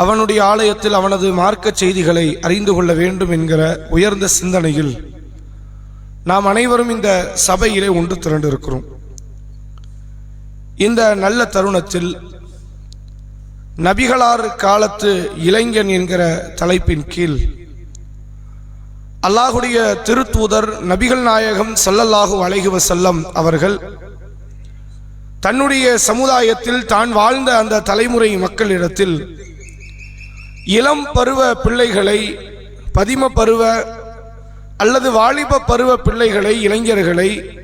அவனுடைய ஆலயத்தில் அவனது மார்க்க செய்திகளை அறிந்து கொள்ள வேண்டும் என்கிற உயர்ந்த சிந்தனையில் நாம் அனைவரும் இந்த சபையிலே ஒன்று திரண்டிருக்கிறோம். இந்த நல்ல தருணத்தில் நபிகளார் காலத்து இளைஞன் என்கிற தலைப்பின் கீழ் அல்லாஹுடைய திருத்தூதர் நபிகள் நாயகம் சல்லல்லாஹு அலைஹி செல்லம் அவர்கள் தன்னுடைய சமுதாயத்தில் தான் வாழ்ந்த அந்த தலைமுறை மக்களிடத்தில் இளம் பருவ பிள்ளைகளை பதிம பருவ அல்லது வாலிப பருவ பிள்ளைகளை இளைஞர்களை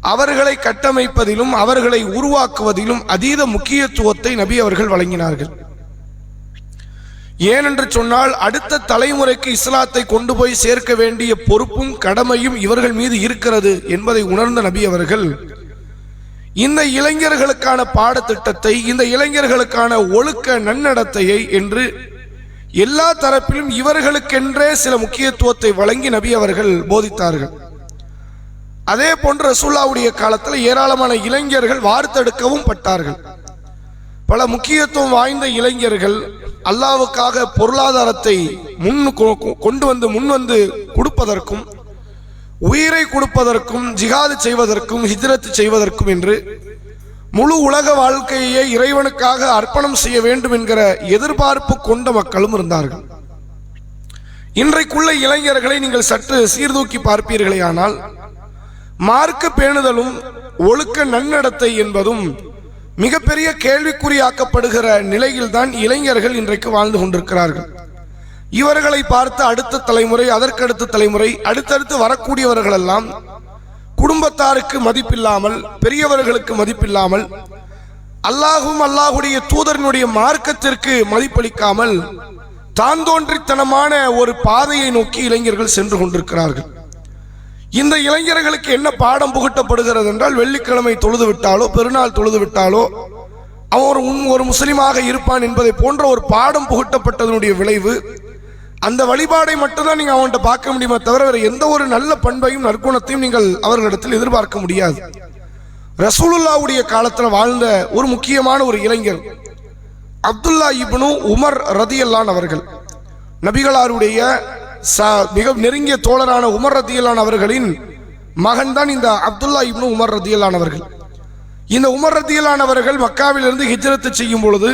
அவர்களை கட்டமைப்பதிலும் அவர்களை உருவாக்குவதிலும் அதீத முக்கியத்துவத்தை நபி அவர்கள் வழங்கினார்கள். ஏனென்று சொன்னால் அடுத்த தலைமுறைக்கு இஸ்லாத்தை கொண்டு போய் சேர்க்க வேண்டிய பொறுப்பும் கடமையும் இவர்கள் மீது இருக்கிறது என்பதை உணர்ந்த நபி அவர்கள் இந்த இளைஞர்களுக்கான பாடத்திட்டத்தை இந்த இளைஞர்களுக்கான ஒழுக்க நன்னடத்தையை என்று எல்லா தரப்பிலும் இவர்களுக்கென்றே சில முக்கியத்துவத்தை வழங்கி நபி அவர்கள் போதித்தார்கள். அதே போன்று ரசூல்லாவுடைய காலத்தில் ஏராளமான இளைஞர்கள் வார்த்தெடுக்கவும் பட்டார்கள். பல முக்கியத்துவம் வாய்ந்த இளைஞர்கள் அல்லாவுக்காக பொருளாதாரத்தை முன் கொ- கொண்டு வந்து முன் வந்து கொடுப்பதற்கும் உயிரை கொடுப்பதற்கும் ஜிகாது செய்வதற்கும் ஹிஜ்ரத் செய்வதற்கும் என்று முழு உலக வாழ்க்கையை இறைவனுக்காக அர்ப்பணம் செய்ய வேண்டும் என்கிற எதிர்பார்ப்பு கொண்ட மக்களும் இருந்தார்கள். இன்றைக்குள்ள இளைஞர்களை நீங்கள் சற்று சீர்தூக்கி பார்ப்பீர்களே ஆனால் மார்க்க பேணுதலும் ஒழுக்க நன்னடத்தை என்பதும் மிகப்பெரிய கேள்விக்குறியாக்கப்படுகிற நிலையில்தான் இளைஞர்கள் இன்றைக்கு வாழ்ந்து கொண்டிருக்கிறார்கள். இவர்களை பார்த்து அடுத்த தலைமுறை அதற்கடுத்த தலைமுறை அடுத்தடுத்து வரக்கூடியவர்கள் எல்லாம் குடும்பத்தாருக்கு மதிப்பில்லாமல் பெரியவர்களுக்கு மதிப்பில்லாமல் அல்லாஹும் அல்லாஹுடைய தூதரனுடைய மார்க்கத்திற்கு மதிப்பளிக்காமல் தான் தோன்றித்தனமான ஒரு பாதையை நோக்கி இளைஞர்கள் சென்று கொண்டிருக்கிறார்கள். இந்த இளைஞர்களுக்கு என்ன பாடம் புகட்டப்படுகிறது என்றால் வெள்ளிக்கிழமை தொழுது விட்டாலோ பெருநாள் தொழுது விட்டாலோ அவன் ஒரு உன் ஒரு முஸ்லீமாக இருப்பான் என்பதை போன்ற ஒரு பாடம் புகட்டப்பட்டதனுடைய விளைவு அந்த வழிபாடை மட்டும்தான் நீங்க அவன்கிட்ட பார்க்க முடியுமே தவிர வேற எந்த ஒரு நல்ல பண்பையும் நற்குணத்தையும் நீங்கள் அவர்களிடத்தில் எதிர்பார்க்க முடியாது. ரசூலுல்லாவுடைய காலத்தில் வாழ்ந்த ஒரு முக்கியமான ஒரு இளைஞர் அப்துல்லா இப்னு உமர் ரதியல்லான் அவர்கள். நபிகளாருடைய ச- மிக நெருங்கிய தோழரான உமர் ரதியல்லான் அவர்களின் மகன் தான் இந்த அப்துல்லா இப்னு உமர் ரதியல்லான் அவர்கள். இந்த உமர் ரதியல்லான் அவர்கள் மக்காவிலிருந்து ஹிஜ்ரத்து செய்யும் பொழுது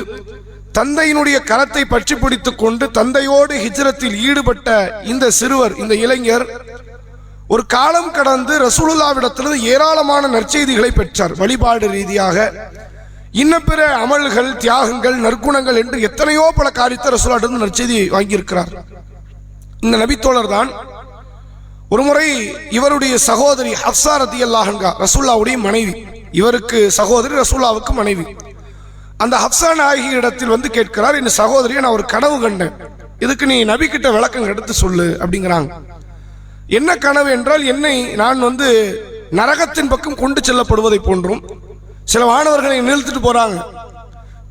தந்தையினுடைய கரத்தை பற்றி பிடித்துக் கொண்டு தந்தையோடு ஹிஜ்ரத்தில் ஈடுபட்ட இந்த சிறுவர் இந்த இளைஞர் ஒரு காலம் கடந்து ரசூலுல்லாவிடத்திலிருந்து ஏராளமான நற்செய்திகளை பெற்றார். வழிபாடு ரீதியாக இன்ன பிற அமல்கள் தியாகங்கள் நற்குணங்கள் என்று எத்தனையோ பல காரியத்தை ரசூலாட்டிருந்து நற்செய்தி வாங்கியிருக்கிறார். இந்த நபித்தோழர் தான் ஒரு முறை இவருடைய சகோதரி ஹப்சாரதி அல்லாஹன்கா ரசூல்லாவுடைய மனைவி. இவருக்கு சகோதரி ரசூல்லாவுக்கு மனைவி. அந்த ஹப்சா நாயகி இடத்தில் வந்து கேட்கிறார் என் சகோதரியை நான் ஒரு கனவு கண்டேன். இதுக்கு நீ நபிக்கிட்ட விளக்கம் எடுத்து சொல்லு அப்படிங்கிறாங்க. என்ன கனவு என்றால் என்னை நான் வந்து நரகத்தின் பக்கம் கொண்டு செல்லப்படுவதை போன்றும் சில வானவர்களை நிறுத்திட்டு போறாங்க.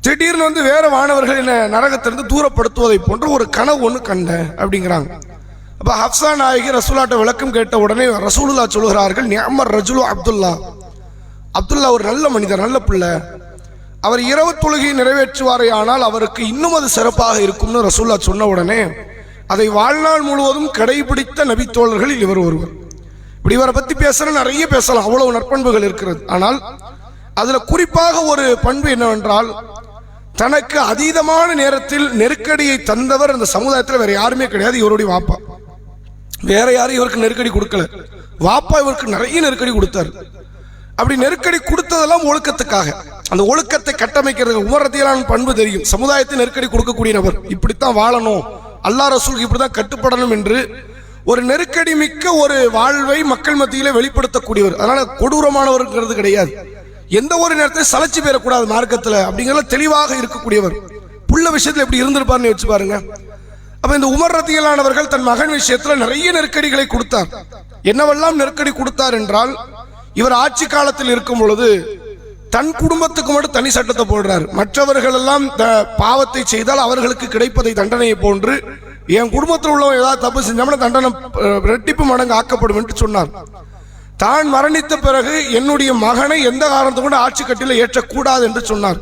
திடீர்னு வந்து வேற வானவர்கள் என்ன நரகத்திலிருந்து தூரப்படுத்துவதை போன்று ஒரு கனவு ஒன்று கண்டேன் அப்படிங்கிறாங்க. அப்ப ஹப்சா நாயகி ரசூலாட்ட விளக்கம் கேட்ட உடனே ரசூலுல்லா சொல்கிறார்கள் நியமர் ரஜுலு அப்துல்லா. அப்துல்லா ஒரு நல்ல மனிதர் நல்ல பிள்ளை. அவர் இரவு தொழுகை நிறைவேற்றுவாரே ஆனால் அவருக்கு இன்னும் அது சிறப்பாக இருக்கும்னு ரசூல்லா சொன்ன உடனே அதை வாழ்நாள் முழுவதும் கடைபிடித்த நபித்தோழர்களில் இவர் ஒருவர். இப்படி இவரை பற்றி பேசுகிற நிறைய பேசலாம் அவ்வளவு நற்பண்புகள் இருக்கிறது. ஆனால் அதில் குறிப்பாக ஒரு பண்பு என்னவென்றால் தனக்கு அதீதமான நேரத்தில் நெருக்கடியை தந்தவர் அந்த சமுதாயத்தில் வேற யாருமே கிடையாது இவருடைய வாப்பா. வேற யாரும் இவருக்கு நெருக்கடி கொடுக்கல. வாப்பா இவருக்கு நிறைய நெருக்கடி கொடுத்தாரு. அப்படி நெருக்கடி கொடுத்ததெல்லாம் ஒழுக்கத்துக்காக. அந்த ஒழுக்கத்தை கட்டமைக்கிறது உமரத்தியலான பண்பு தெரியும். சமுதாயத்தை நெருக்கடி கொடுக்கக்கூடிய நபர். இப்படித்தான் வாழணும். அல்லா ரசூலுக்கு இப்படிதான் கட்டுப்படணும் என்று ஒரு நெருக்கடி மிக்க ஒரு வாழ்வை மக்கள் மத்தியிலே வெளிப்படுத்தக்கூடியவர். அதனால கொடூரமானவர்ங்கிறது கிடையாது. எந்த ஒரு நேரத்தையும் சலச்சி பெறக்கூடாது மார்க்கத்தில். அப்படிங்கிறத தெளிவாக இருக்கக்கூடியவர். புள்ள விஷயத்தில் எப்படி இருந்திருப்பாருன்னு வச்சு பாருங்க. அப்ப இந்த உமர் ரத்தியலானவர்கள் தன் மகன் விஷயத்துல நிறைய நெருக்கடிகளை கொடுத்தார். என்னவெல்லாம் நெருக்கடி கொடுத்தார் என்றால் இவர் ஆட்சி காலத்தில் இருக்கும் பொழுது தன் குடும்பத்துக்கு மட்டும் தனி சட்டத்தை போடுறார். மற்றவர்கள் எல்லாம் த- பாவத்தை செய்தால் அவர்களுக்கு கிடைப்பதை தண்டனையை போன்று என் குடும்பத்தில் உள்ளவன் ஏதாவது தப்பு செஞ்சோம்னா தண்டனை ரெட்டிப்பு மடங்கு ஆக்கப்படும் என்று சொன்னார். தான் மரணித்த பிறகு என்னுடைய மகனை எந்த காரணத்தை கொண்டு ஆட்சி கட்டில ஏற்றக்கூடாது என்று சொன்னார்.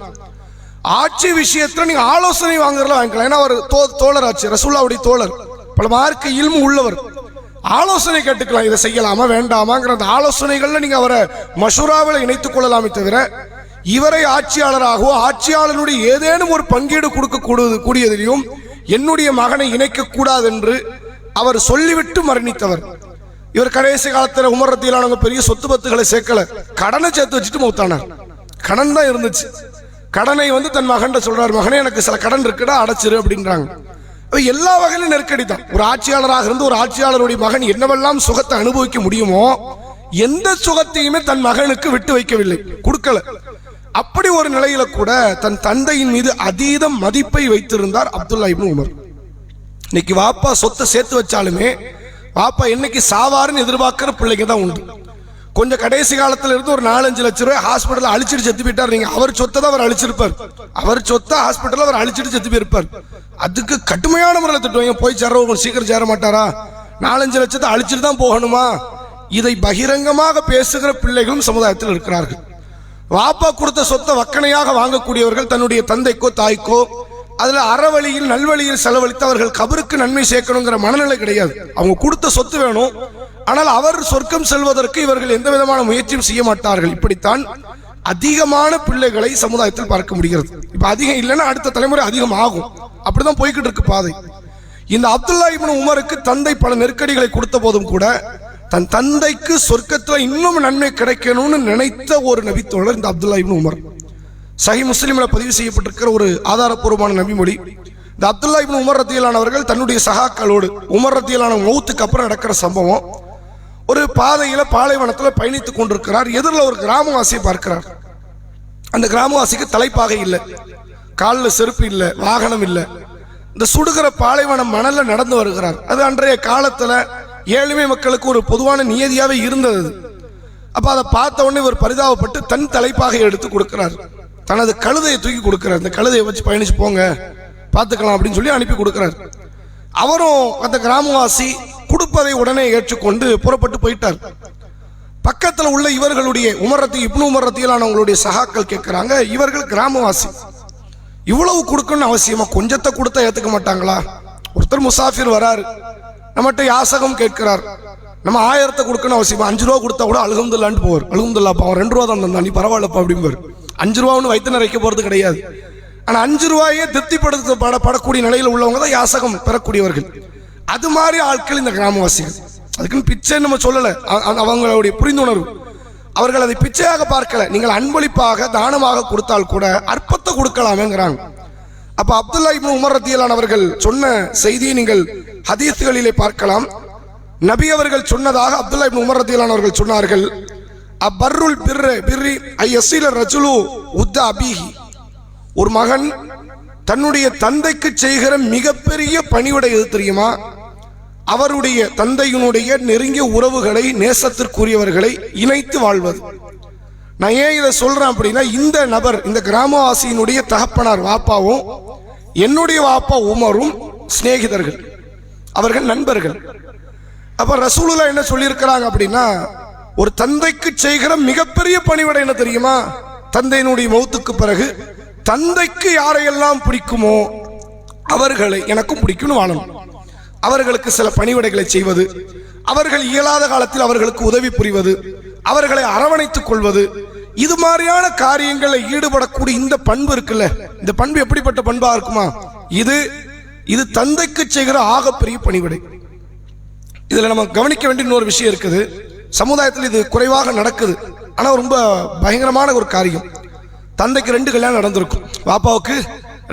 ஆட்சி விஷயத்துல நீங்க ஆலோசனை வாங்குறதுல வாங்கிக்கலாம். ஏன்னா அவர் தோ தோழர் ஆச்சு ரசூல்லாவுடைய தோழர். பல மார்க்க இல்மு உள்ளவர். ஆலோசனை கேட்டுக்கலாம் இதை செய்யலாமா வேண்டாமாங்கிற அந்த ஆலோசனைகள்ல நீங்க அவரை மஷூராவில் இணைத்துக் கொள்ளலாமே தவிர இவரை ஆட்சியாளராகவோ ஆட்சியாளனுடைய ஏதேனும் ஒரு பங்கீடு கொடுக்க கூடுவது கூடியதிலையும் என்னுடைய மகனை இணைக்க கூடாது என்று அவர் சொல்லிவிட்டு மரணித்தவர். இவர் கடைசி காலத்தில் உமரத்திலானவங்க பெரிய சொத்து பத்துகளை சேர்க்கல. கடனை சேர்த்து வச்சுட்டு மௌத்தானார். கடன் தான் இருந்துச்சு. கடனை வந்து தன் மகன் சொல்றார் மகனே எனக்கு சில கடன் இருக்குடா அடைச்சிரு அப்படின்றாங்க. எல்லா வகையிலும் நெருக்கடி தான். ஒரு ஆட்சியாளராக இருந்து ஒரு ஆட்சியாளருடைய மகன் என்னவெல்லாம் சுகத்தை அனுபவிக்க முடியுமோ எந்த சுகத்தையுமே தன் மகனுக்கு விட்டு வைக்கவில்லை. கொடுக்கல. அப்படி ஒரு நிலையில கூட தன் தந்தையின் மீது அதீத மதிப்பை வைத்திருந்தார் அப்துல்லா இப்னு உமர். இன்னைக்கு வாப்பா சொத்தை சேர்த்து வச்சாலுமே வாப்பா என்னைக்கு சாவாருன்னு எதிர்பார்க்கிற பிள்ளைங்க தான் உண்டு. கொஞ்சம் கடைசி காலத்துல இருந்து ஒரு நாலஞ்சு லட்சம் ரூபாய் ஹாஸ்பிட்டல் அழிச்சிட்டு செத்து போயிட்டார். நீங்க அவர் சொத்தை தான் அவர் அழிச்சிருப்பார். அவர் சொத்தை ஹாஸ்பிட்டல் அவர் அழிச்சிட்டு செத்து போயிருப்பார். அதுக்கு கடுமையான முறையில் திட்டுவாங்க. போய் சேர்றவங்க சீக்கிரம் சேர மாட்டாரா? நாலஞ்சு லட்சத்தை அழிச்சிட்டு தான் போகணுமா? இதை பகிரங்கமாக பேசுகிற பிள்ளைகளும் சமுதாயத்தில் இருக்கிறார்கள். வாப்பா கொடுத்த சொத்தை வக்கணையாக வாங்கக்கூடியவர்கள் தன்னுடைய தந்தைக்கோ தாய்க்கோ அதில் அறவழியில் நல்வழியில் செலவழித்து அவர்கள் கபருக்கு நன்மை சேர்க்கணுங்கிற மனநிலை கிடையாது. அவங்க கொடுத்த சொத்து வேணும். ஆனால் அவர் சொர்க்கம் செல்வதற்கு இவர்கள் எந்த விதமான முயற்சியும் செய்ய மாட்டார்கள். இப்படித்தான் அதிகமான பிள்ளைகளை சமுதாயத்தில் பார்க்க முடிகிறது. இப்போ அதிகம் இல்லைன்னா அடுத்த தலைமுறை அதிகம் ஆகும். அப்படிதான் போய்கிட்டு இருக்கு பாதை. இந்த அப்துல்லா இப்னு உமருக்கு தந்தை பல நெருக்கடிகளை கொடுத்த போதும் கூட தன் தந்தைக்கு சொர்க்கத்துல இன்னும் நன்மை கிடைக்கணும்னு நினைத்த ஒரு நபித்தோழர் இந்த அப்துல்லா இப்னு உமர். சஹி முஸ்லீமில் பதிவு செய்யப்பட்டிருக்கிற ஒரு ஆதாரப்பூர்வமான நபிமொழி. இந்த அப்துல்லா இப்னு உமர் ரத்தியலானவர்கள் தன்னுடைய சகாக்களோடு உமர் ரத்தியலான மௌத்துக்கு அப்புறம் நடக்கிற சம்பவம். ஒரு பாதையில பாலைவனத்துல பயணித்துக் கொண்டிருக்கிறார். எதிரில் ஒரு கிராமவாசியை பார்க்கிறார். அந்த கிராமவாசிக்கு தலைப்பாக இல்லை. காலில் செருப்பு இல்லை வாகனம் இல்லை. இந்த சுடுகிற பாலைவனம் மணலில் நடந்து வருகிறார். அது அன்றைய காலத்தில் ஏழ்மை மக்களுக்கு ஒரு பொதுவான நியதியாகவே இருந்தது அப்போ அதை பார்த்த உடனே இவர் பரிதாபப்பட்டு தன் தலைப்பாக எடுத்து கொடுக்கிறார். தனது கழுதையை தூக்கி கொடுக்கிறார். இந்த கழுதையை வச்சு பயணிச்சு போங்க பார்த்துக்கலாம் அப்படின்னு சொல்லி அனுப்பி கொடுக்கிறார். அவரும் அந்த கிராமவாசி கொடுப்பதை உடனே ஏற்றுக்கொண்டு புறப்பட்டு போயிட்டார். பக்கத்தில் உள்ள இவர்களுடைய உமரத்தி இப்னு உமரத்தியிலானவங்களுடைய சகாக்கள் கேட்குறாங்க இவர்கள் கிராமவாசி. இவ்வளவு கொடுக்கணும்னு அவசியமா? கொஞ்சத்தை கொடுத்தா ஏத்துக்க மாட்டாங்களா? ஒருத்தர் முசாஃபிர் வராரு. நம்மகிட்ட யாசகம் கேட்கிறார். நம்ம ஆயிரத்தை கொடுக்கணும் அவசியமா? அஞ்சு ரூபா கொடுத்தா கூட அழுகுந்துல்லான்னு போவார். அழுகுந்துல்லாப்பா அவன் ரெண்டு ரூபா தான் தந்தான். நீ பரவாயில்லப்பா அப்படிம்பார். அஞ்சு ரூபா வைத்து நிறைக்க போகிறது கிடையாது. ஆனால் அஞ்சு ரூபாயே திருப்திப்படுத்த பட படக்கூடிய நிலையில் உள்ளவங்க தான் யாசகம் பெறக்கூடியவர்கள். அது மாதிரி ஆட்கள் இந்த கிராமவாசிகள். அதுக்குன்னு பிச்சை நம்ம சொல்லலை. அவங்களுடைய புரிந்துணர்வு. அவர்கள் அதை பிச்சையாக பார்க்கல. நீங்கள் அன்பளிப்பாக தானமாக கொடுத்தால் கூட அற்பத்தை கொடுக்கலாமேங்கிறாங்க. அப்ப அப்துல்லா இப்னு உமர் ரத்தியலான் அவர்கள் சொன்ன செய்தியை நீங்கள் ஹதீஸ்களிலே பார்க்கலாம். நபி அவர்கள் சொன்னதாக அப்துல்லா இப்னு உமர் ரத்தியலான் அவர்கள் சொன்னார்கள் அப்பருள் பிர்ரு பிர்ரி ஐ எஸ்ஸில ரஜுலு உத்த அபிஹி. ஒரு மகன் தன்னுடைய தந்தைக்கு செய்கிற மிகப்பெரிய பணிவிடை எது தெரியுமா? அவருடைய தந்தையினுடைய நெருங்கிய உறவுகளை நேசத்திற்குரியவர்களை இணைத்து வாழ்வது. நான் ஏன் இதை சொல்றேன் அப்படின்னா இந்த நபர் இந்த கிராமவாசியினுடைய தகப்பனார் வாப்பாவும் என்னுடைய வாப்பா உமரும் சிநேகிதர்கள். அவர்கள் நண்பர்கள். அப்ப ரசூலுல்லா என்ன சொல்லியிருக்கிறாங்க அப்படின்னா ஒரு தந்தைக்கு செய்கிற மிகப்பெரிய பணிவிடை என்ன தெரியுமா? தந்தையினுடைய மௌத்துக்கு பிறகு தந்தைக்கு யாரையெல்லாம் பிடிக்குமோ அவர்களை எனக்கும் பிடிக்கும்னு வாழணும். அவர்களுக்கு சில பணிவிடைகளை செய்வது அவர்கள் இயலாத காலத்தில் அவர்களுக்கு உதவி புரிவது அவர்களை அரவணைத்துக் கொள்வது இது மாதிரியான காரியங்களில் ஈடுபடக்கூடிய இந்த பண்பு இருக்குல்ல? இந்த பண்பு எப்படிப்பட்ட பண்பா இருக்குமா? இது இது தந்தைக்கு செய்கிற ஆகப்பெரிய பணிவிடை. இதில் நம்ம கவனிக்க வேண்டிய இன்னொரு விஷயம் இருக்குது. சமுதாயத்தில் இது குறைவாக நடக்குது. ஆனால் ரொம்ப பயங்கரமான ஒரு காரியம். தந்தைக்கு ரெண்டு கல்யாணம் நடந்திருக்கும். பாப்பாவுக்கு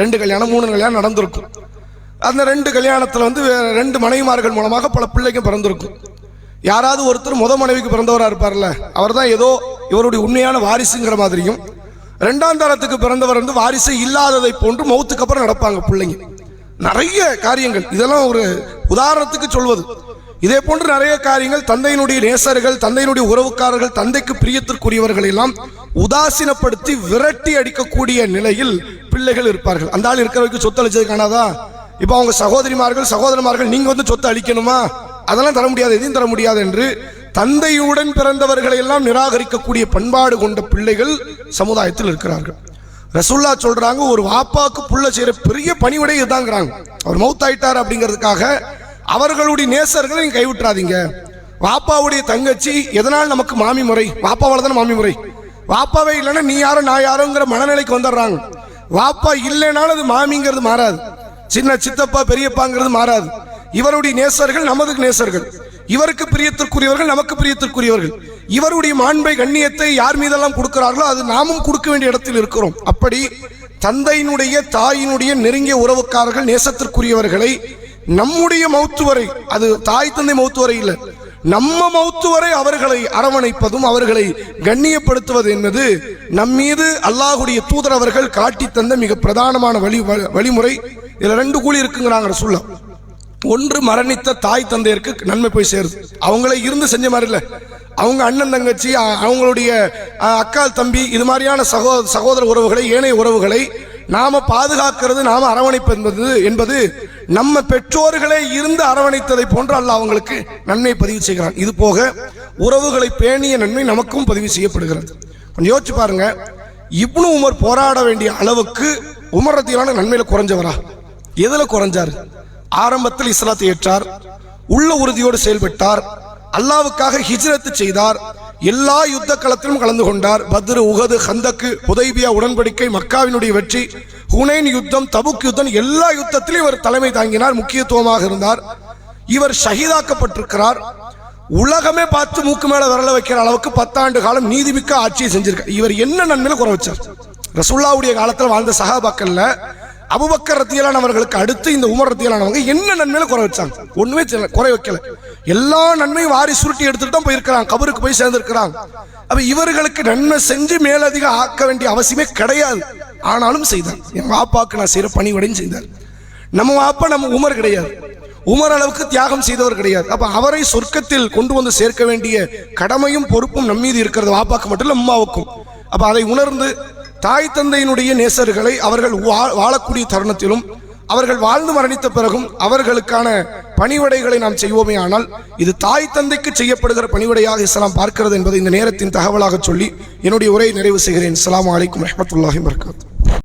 ரெண்டு கல்யாணம் மூணு கல்யாணம் நடந்திருக்கும். அந்த ரெண்டு கல்யாணத்தில் வந்து ரெண்டு மனைவிமார்கள் மூலமாக பல பிள்ளைங்க பிறந்திருக்கும். யாராவது ஒருத்தர் முத மனைவிக்கு பிறந்தவராக இருப்பார்ல அவர் தான் ஏதோ இவருடைய உண்மையான வாரிசுங்கிற மாதிரியும் ரெண்டாம் தரத்துக்கு பிறந்தவர் வந்து வாரிசு இல்லாததை போன்று மௌத்துக்கு அப்புறம் நடப்பாங்க பிள்ளைங்க. நிறைய காரியங்கள் இதெல்லாம் ஒரு உதாரணத்துக்கு சொல்வது. இதே போன்று நிறைய காரியங்கள் தந்தையினுடைய நேசர்கள் தந்தையினுடைய உறவுக்காரர்கள் தந்தைக்கு பிரியத்திற்குரியவர்கள் எல்லாம் உதாசீனப்படுத்தி விரட்டி அடிக்கக்கூடிய நிலையில் பிள்ளைகள் இருப்பார்கள். அந்த ஆள் இருக்கிற வரைக்கும் சொத்து இப்போ அவங்க சகோதரிமார்கள் சகோதரமார்கள் நீங்கள் வந்து சொத்து அளிக்கணுமா அதெல்லாம் தர முடியாது எதையும் தர முடியாது என்று தந்தையுடன் பிறந்தவர்களை எல்லாம் நிராகரிக்கக்கூடிய பண்பாடு கொண்ட பிள்ளைகள் சமுதாயத்தில் இருக்கிறார்கள். ரசுல்லா சொல்கிறாங்க ஒரு வாப்பாக்கு புள்ள செய்கிற பெரிய பணிவிடை இதுதாங்கிறாங்க. அவர் மௌத்தாயிட்டார் அப்படிங்கிறதுக்காக அவர்களுடைய நேசர்களை நீங்கள் கைவிட்டுறாதீங்க. வாப்பாவுடைய தங்கச்சி எதனால் நமக்கு மாமி முறை? வாப்பாவால் தானே மாமி முறை? வாப்பாவே இல்லைன்னா நீ யாரோ நான் யாரோங்கிற மனநிலைக்கு வந்துடுறாங்க. வாப்பா இல்லைனாலும் அது மாமிங்கிறது மாறாது. சின்ன சித்தப்பா பெரியப்பாங்கிறது மாறாது. இவருடைய நேசர்கள் நமது நேசர்கள். இவருக்கு பிரியத்திற்குரியவர்கள் நமக்கு பிரியத்திற்குரியவர்கள். இவருடைய மாண்பை கண்ணியத்தை யார் மீதெல்லாம் கொடுக்கிறார்களோ அது நாமும் கொடுக்க வேண்டிய இடத்தில் இருக்கிறோம். அப்படி தந்தையினுடைய தாயினுடைய நெருங்கிய உறவுக்காரர்கள் நேசத்திற்குரியவர்களை நம்முடைய மௌத்து வரை அது தாய் தந்தை மௌத்து வரை இல்லை. நம்ம மௌத்து வரை அவர்களை அரவணைப்பதும் அவர்களை கண்ணியப்படுத்துவது என்பது நம்மீது அல்லாஹுடைய தூதர் அவர்கள் காட்டி தந்த மிக பிரதானமான வழி வழிமுறை. இதில் ரெண்டு கூலி இருக்குங்கிறாங்க சொல்ல ஒன்று மரணித்த தாய் தந்தையருக்கு நன்மை போய் சேருது. அவங்களே இருந்து செஞ்ச மாதிரி இல்லை. அவங்க அண்ணன் தங்கச்சி அவங்களுடைய அக்கா அக்கால் தம்பி இது மாதிரியான சகோ சகோதர உறவுகளை ஏனைய உறவுகளை நாம பாதுகாக்கிறது நாம அரவணைப்பு என்பது என்பது நம்ம பெற்றோர்களே இருந்து அரவணைத்ததை போன்று அல்ல அவங்களுக்கு நன்மை பதிவு செய்கிறான். இது போக உறவுகளை பேணிய நன்மை நமக்கும் பதிவு செய்யப்படுகிறது. கொஞ்சம் யோசிச்சு பாருங்க. இப்னு உமர் போராட வேண்டிய அளவுக்கு உமர் ரத்தியான நன்மையில குறைஞ்சவரா? எதுல குறைஞ்சாரு? ஆரம்பத்தில் இஸ்லாத்தை ஏற்றார் உள்ள உறுதியோடு செயல்பட்டார் அல்லாவுக்காக ஹிஜ்ரத்து செய்தார் எல்லா யுத்த களத்திலும் கலந்து கொண்டார். பத்ரு உகது ஹந்தக்கு உதைபியா உடன்படிக்கை மக்காவினுடைய வெற்றி ஹுனைன் யுத்தம் தபுக் யுத்தம் எல்லா யுத்தத்திலும் இவர் தலைமை தாங்கினார் முக்கியத்துவமாக இருந்தார். இவர் ஷஹீதாக்கப்பட்டிருக்கிறார். உலகமே பார்த்து மூக்கு மேல விரல வைக்கிற அளவுக்கு பத்தாண்டு காலம் நீதிமிக்க ஆட்சியை செஞ்சிருக்கார் இவர் என்ன நன்மையில குறை வச்சார்? ரசுல்லாவுடைய காலத்தில் வாழ்ந்த சகாபாக்கள்ல அபுபக்கர் ரத்தியலானவர்களுக்கு அடுத்து இந்த உமர் ரத்தியலானவங்க என்ன நன்மையில குறை வச்சாங்க? ஒண்ணுமே குறை வைக்கல. எல்லா நன்மையும் வாரி சுருட்டி எடுத்துட்டு தான் போயிருக்கிறாங்க கபருக்கு போய் சேர்ந்திருக்கிறாங்க. அப்ப இவர்களுக்கு நன்மை செஞ்சு மேலதிகம் ஆக்க வேண்டிய அவசியமே கிடையாது. ஆனாலும் செய்தார். என் வாப்பாக்கு நான் செய்யற பணிவடையும் செய்தார். நம்ம வாப்பா நம்ம உமர் கிடையாது. உமர் அளவுக்கு தியாகம் செய்தவர் கிடையாது. அப்ப அவரை சொர்க்கத்தில் கொண்டு வந்து சேர்க்க வேண்டிய கடமையும் பொறுப்பும் நம்மீது இருக்கிறது வாப்பாக்கு மட்டும் இல்ல அம்மாவுக்கும். அப்ப அதை உணர்ந்து தாய் தந்தையினுடைய நேசர்களை அவர்கள் வாழக்கூடிய தருணத்திலும் அவர்கள் வாழ்ந்து மரணித்த பிறகும் அவர்களுக்கான பணிவடைகளை நாம் செய்வோமே ஆனால் இது தாய் தந்தைக்கு செய்யப்படுகிற பணிவடையாக இஸ்லாம் பார்க்கிறது என்பதை இந்த நேரத்தின் தகவலாக சொல்லி என்னுடைய உரையை நிறைவு செய்கிறேன். அஸ்ஸலாமு அலைக்கும் ரஹமத்துல்லாஹி வபரகாத்துஹு